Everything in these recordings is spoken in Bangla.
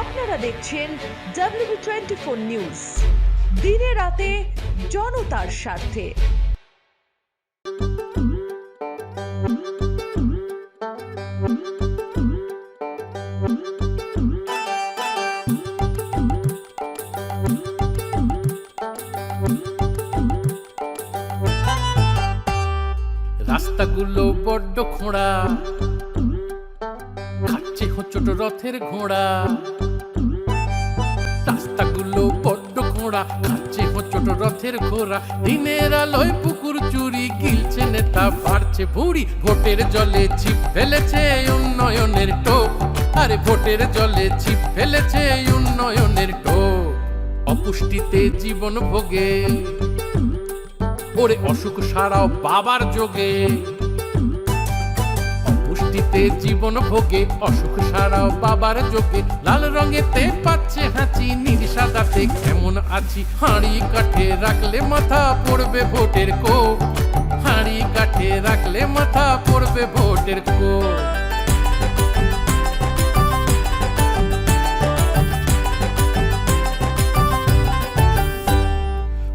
আপনারা দেখছেন ডাব্লিউ টোয়েন্টি ফোর নিউজ দিনে রাতে জনতার স্বার্থে। রাস্তাগুলো বড্ড খোঁড়া। হোঁচট রথের ঘোড়া। রাস্তাগুলো বড্ড খোঁড়া খাচ্ছে হোঁচট রথের ঘোড়া। দিনের আলোয় পুকুর চুরি গিলছে নেতা, বাড়ছে ভুড়ি, ভোটের জলে ছিপ ফেলেছে উন্নয়নের টোপ। আরে ভোটের জলে ছিপ ফেলেছে উন্নয়নের টোপ। অপুষ্টিতে জীবন ভোগে ওরে অসুখ সারাও বাবার যোগে। পুষ্টিতে জীবন ভোগে, অসুখ সারাও বাবার যোগে। লাল রঙেতে পাচ্ছে হাঁচি, নীল সাদাতে কেমন আছি? হাঁড়ি কাঠে রাখলে মাথা পড়বে ভোটের কো হাঁড়ি কাঠে রাখলে মাথা পড়বে ভোটের কো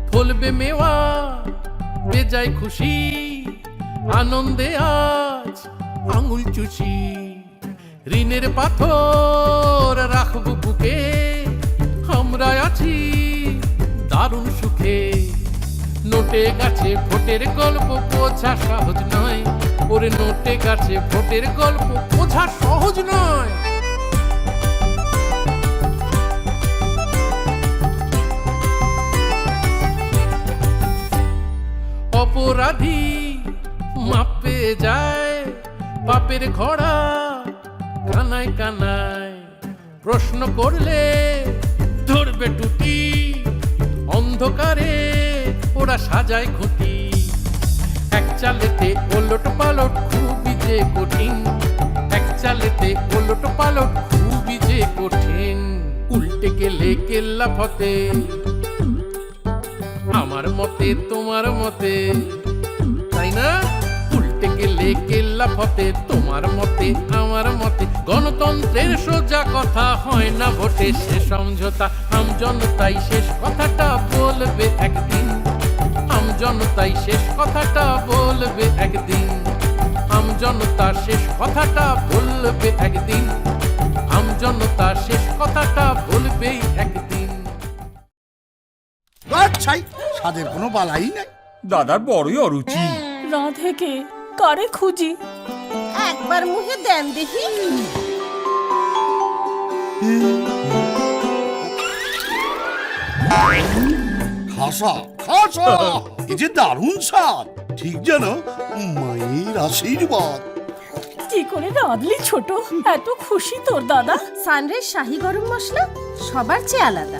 ফলবে মেওয়া, বেজায় খুশি, আনন্দে আজ আঙুল চুষি, ঋণের পাথর রাখব বুকে। আমরা আছি দারুণ সুখে। নোটে গাছে ভোটের গল্প বোঝা সহজ নয়। ওরে নোটে গাছে ভোটের গল্প বোঝা সহজ নয়। অপরাধী মাপে যায় পাপের ঘোড়া কানায় কানায় প্রশ্ন করলে ধরবে টুটি। অন্ধকারে ওরা সাজায় খুঁটি। এক চালেতে ওলট পালট খুবই যে কঠিন। এক চালেতে ওলট পালট খুবই যে কঠিন। উল্টে গেলে কেল্লা ফতে। আমার মতে, তোমার মতে। তাই না? উল্টে গেলে কেল্লা ফতে তোমার মতে আমার মতে। গণতন্ত্রের সোজা কথা হয় না ভোটে সে সমঝোতা। আম জনতাই শেষ কথাটা বলবে একদিন। আম জনতাই শেষ কথাটা বলবে একদিন। আম জনতা শেষ কথাটা বলবে একদিন। আম জনতা শেষ কথাটা বলবেই একদিন। আচ্ছাই স্বাদের কোনো বালাই নাই। দাদার বড়ই অরুচি। রাধেকে কারে খুঁজি। একবার মুখে দেন দেখি। খাসা খাসা এই যে দারুণ স্বাদ। ঠিক যেন মায়ের আশীর্বাদ। কি করে রাঁধলি ছোট? এত খুশি তোর দাদা। সানরাইজ শাহি গরম মশলা সবার চেয়ে আলাদা।